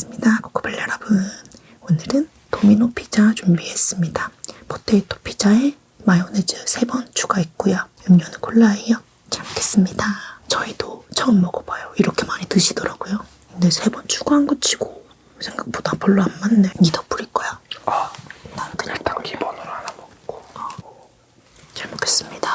반갑습니다. 코코벨 여러분. 오늘은 도미노 피자 준비했습니다. 포테이토 피자에 마요네즈 3번 추가했고요. 음료는 콜라예요. 잘 먹겠습니다. 저희도 처음 먹어봐요. 이렇게 많이 드시더라고요. 근데 3번 추가한 거 치고 생각보다 별로 안 맞네. 니더 뿌릴 거야. 아, 난 그냥 일단 기본으로 하나 먹고. 잘 먹겠습니다.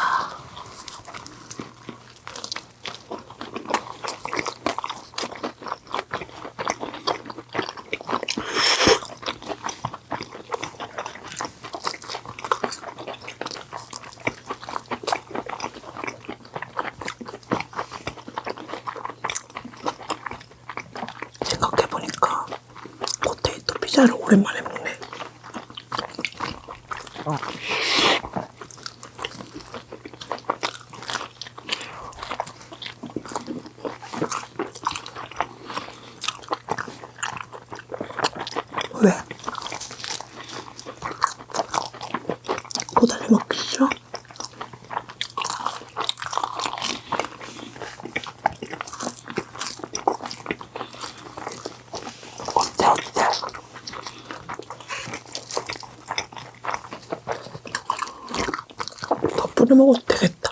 생각해보니까 포테이토 피자를 오랜만에 먹네. 왜? 고다리 먹기 싫어? 어때 더 뿌려 먹어도 되겠다.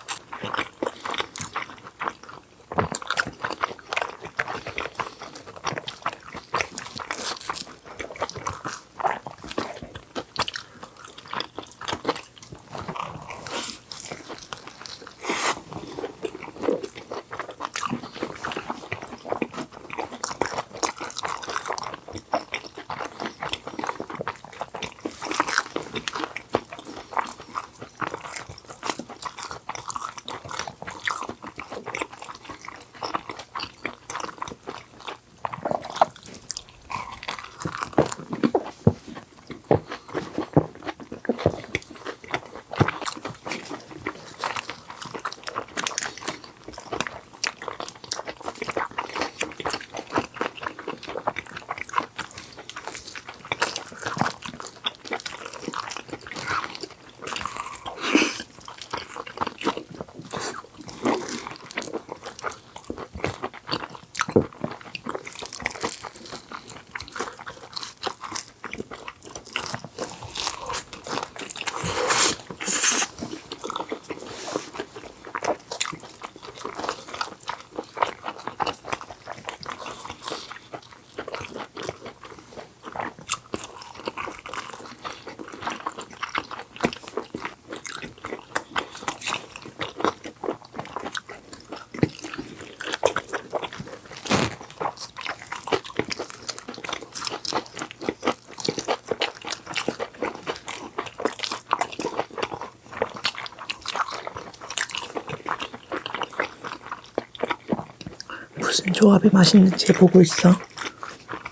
무슨 조합이 맛있는지 보고 있어.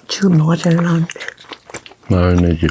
지금 뭐가 제일 나은데? 마요네즈.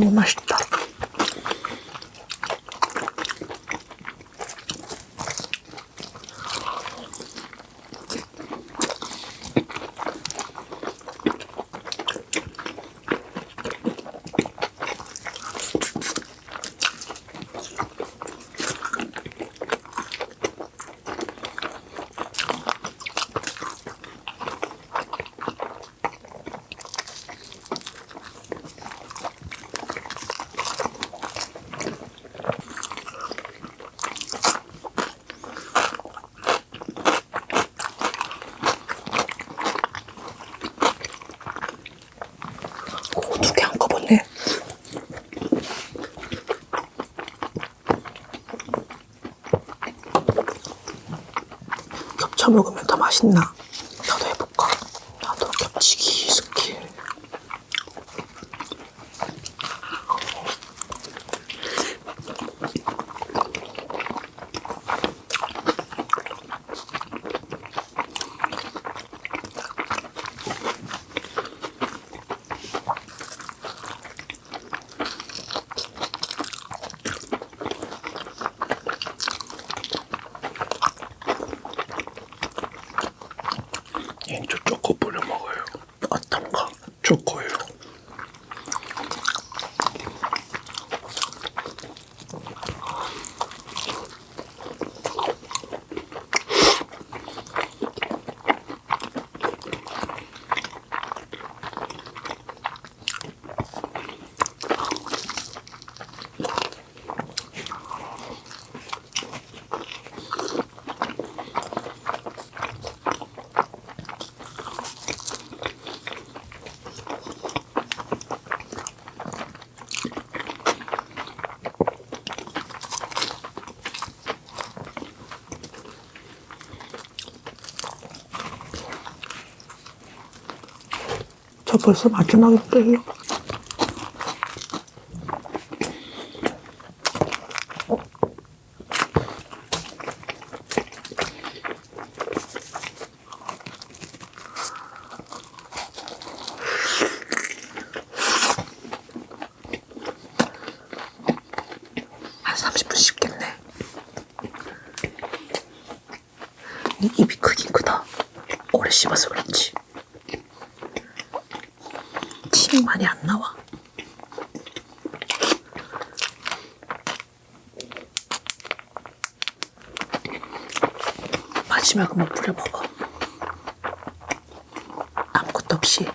너무 맛있 겹쳐 먹으면 더 맛있나? 잉조 초코 뿌려 먹어요. 어떤가? 초코 벌써 마지막에 떨려. 한 30분 씹겠네. 이 입이 크긴 크다. 오래 씹어서 그렇지. 침이 많이 안 나와. 마지막 한번 뿌려 먹어. 아무것도 없이.